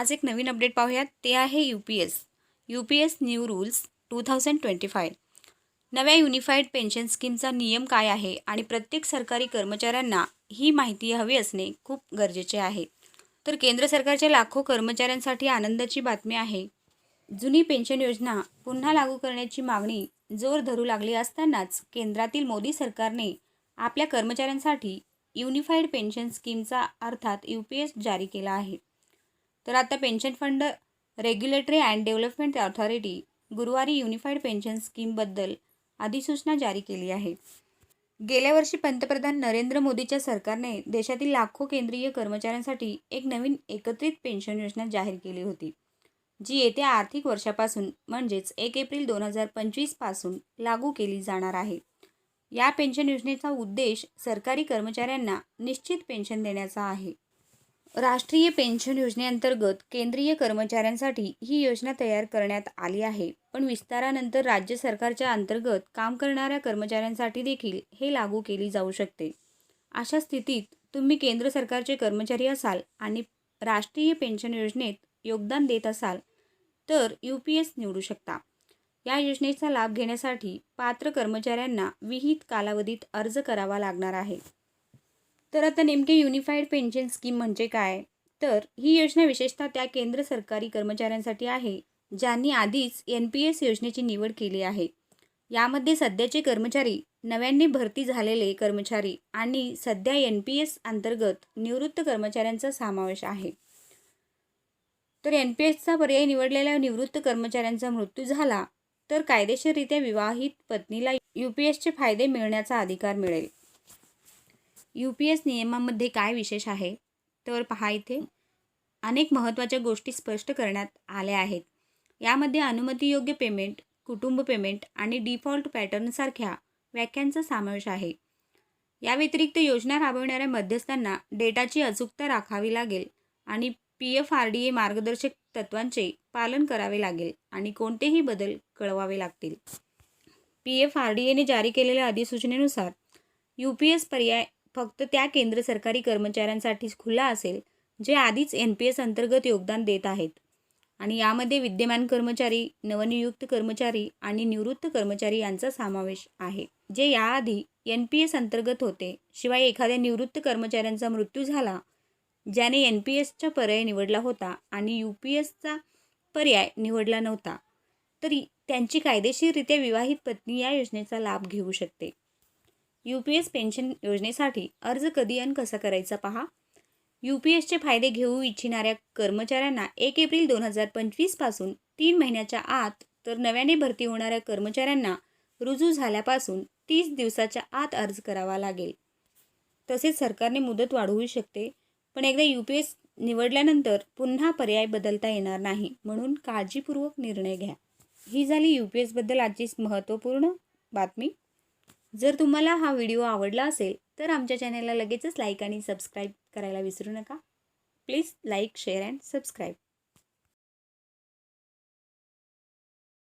आज एक नवीन अपडेट पाहूयात. ते आहे U P S U P S new rules two thousand twenty five नव्या युनिफाईड पेन्शन स्कीमचा नियम काय आहे आणि प्रत्येक सरकारी कर्मचाऱ्यांना ही माहिती हवी असणे खूप गरजेचे आहे. तर केंद्र सरकारच्या लाखो कर्मचाऱ्यांसाठी आनंदाची बातमी आहे. जुनी पेन्शन योजना पुन्हा लागू करण्याची मागणी जोर धरू लागली असतानाच केंद्रातील मोदी सरकारने आपल्या कर्मचाऱ्यांसाठी युनिफाईड पेन्शन स्कीमचा अर्थात यू पी एस जारी केला आहे. तर आता pension fund regulatory and development authority गुरुवारी युनिफाईड पेन्शन स्कीमबद्दल अधिसूचना जारी केली आहे. गेल्या वर्षी पंतप्रधान नरेंद्र मोदीच्या सरकारने देशातील लाखो केंद्रीय कर्मचाऱ्यांसाठी एक नवीन एकत्रित पेन्शन योजना जाहीर केली होती जी येत्या आर्थिक वर्षापासून म्हणजेच एक एप्रिल दोन हजार पंचवीसपासून लागू केली जाणार आहे. या पेन्शन योजनेचा उद्देश सरकारी कर्मचाऱ्यांना निश्चित पेन्शन देण्याचा आहे. राष्ट्रीय पेन्शन योजनेअंतर्गत केंद्रीय कर्मचाऱ्यांसाठी ही योजना तयार करण्यात आली आहे. पण विस्तारानंतर राज्य सरकारच्या अंतर्गत काम करणाऱ्या कर्मचाऱ्यांसाठी देखील हे लागू केली जाऊ शकते. अशा स्थितीत तुम्ही केंद्र सरकारचे कर्मचारी असाल आणि राष्ट्रीय पेन्शन योजनेत योगदान देत असाल तर यू पी एस निवडू शकता. या योजनेचा लाभ घेण्यासाठी पात्र कर्मचाऱ्यांना विहित कालावधीत अर्ज करावा लागणार आहे. तर आता नेमके युनिफाईड पेन्शन स्कीम म्हणजे काय? तर ही योजना विशेषतः त्या केंद्र सरकारी कर्मचाऱ्यांसाठी आहे ज्यांनी आधीच एन पी एस योजनेची निवड केली आहे. यामध्ये सध्याचे कर्मचारी नव्याने भरती झालेले कर्मचारी आणि सध्या एन पी एस अंतर्गत निवृत्त कर्मचाऱ्यांचा समावेश आहे. तर एन पी एसचा पर्याय निवडलेल्या निवृत्त कर्मचाऱ्यांचा मृत्यू झाला तर कायदेशीररित्या विवाहित पत्नीला यू पी एसचे फायदे मिळण्याचा अधिकार मिळेल. यू पी एस नियमामध्ये काय विशेष आहे? तर पहा इथे. अनेक महत्त्वाच्या गोष्टी स्पष्ट करण्यात आल्या आहेत. यामध्ये अनुमतीयोग्य पेमेंट कुटुंब पेमेंट आणि डिफॉल्ट पॅटर्नसारख्या व्याख्यांचा समावेश आहे. या व्यतिरिक्त योजना राबवणाऱ्या मध्यस्थांना डेटाची अचूकता राखावी लागेल आणि P F R D A मार्गदर्शक तत्वांचे पालन करावे लागेल आणि कोणतेही बदल कळवावे लागतील. पी एफ आर डी एने जारी केलेल्या अधिसूचनेनुसार यू पी एस पर्याय फक्त त्या केंद्र सरकारी कर्मचाऱ्यांसाठीच खुला असेल जे आधीच एन पी एस अंतर्गत योगदान देत आहेत. आणि यामध्ये विद्यमान कर्मचारी नवनियुक्त कर्मचारी आणि निवृत्त कर्मचारी यांचा समावेश आहे. जे याआधी एन पी एस अंतर्गत होते शिवाय एखाद्या निवृत्त कर्मचाऱ्यांचा मृत्यू झाला ज्याने एन पी एसचा पर्याय निवडला होता आणि यू पी एसचा पर्याय निवडला नव्हता तरी त्यांची कायदेशीररित्या विवाहित पत्नी या योजनेचा लाभ घेऊ शकते. यू पी एस पेन्शन योजनेसाठी अर्ज कधी आणि कसा करायचा पहा? यू पी एसचे फायदे घेऊ इच्छिणाऱ्या कर्मचाऱ्यांना एक एप्रिल दोन हजार पंचवीसपासून तीन महिन्याच्या आत तर नव्याने भरती होणाऱ्या कर्मचाऱ्यांना रुजू झाल्यापासून तीस दिवसाच्या आत अर्ज करावा लागेल. तसेच सरकारने मुदत वाढवू शकते पण एकदा यू पी एस निवडल्यानंतर पुन्हा पर्याय बदलता येणार नाही म्हणून काळजीपूर्वक निर्णय घ्या. ही झाली यू पी एसबद्दल आजची महत्त्वपूर्ण बातमी. जर तुम्हाला हा व्हिडिओ आवडला असेल तर आमच्या चॅनलला लगेचच लाईक आणि सबस्क्राईब करायला विसरू नका. Please like share and subscribe.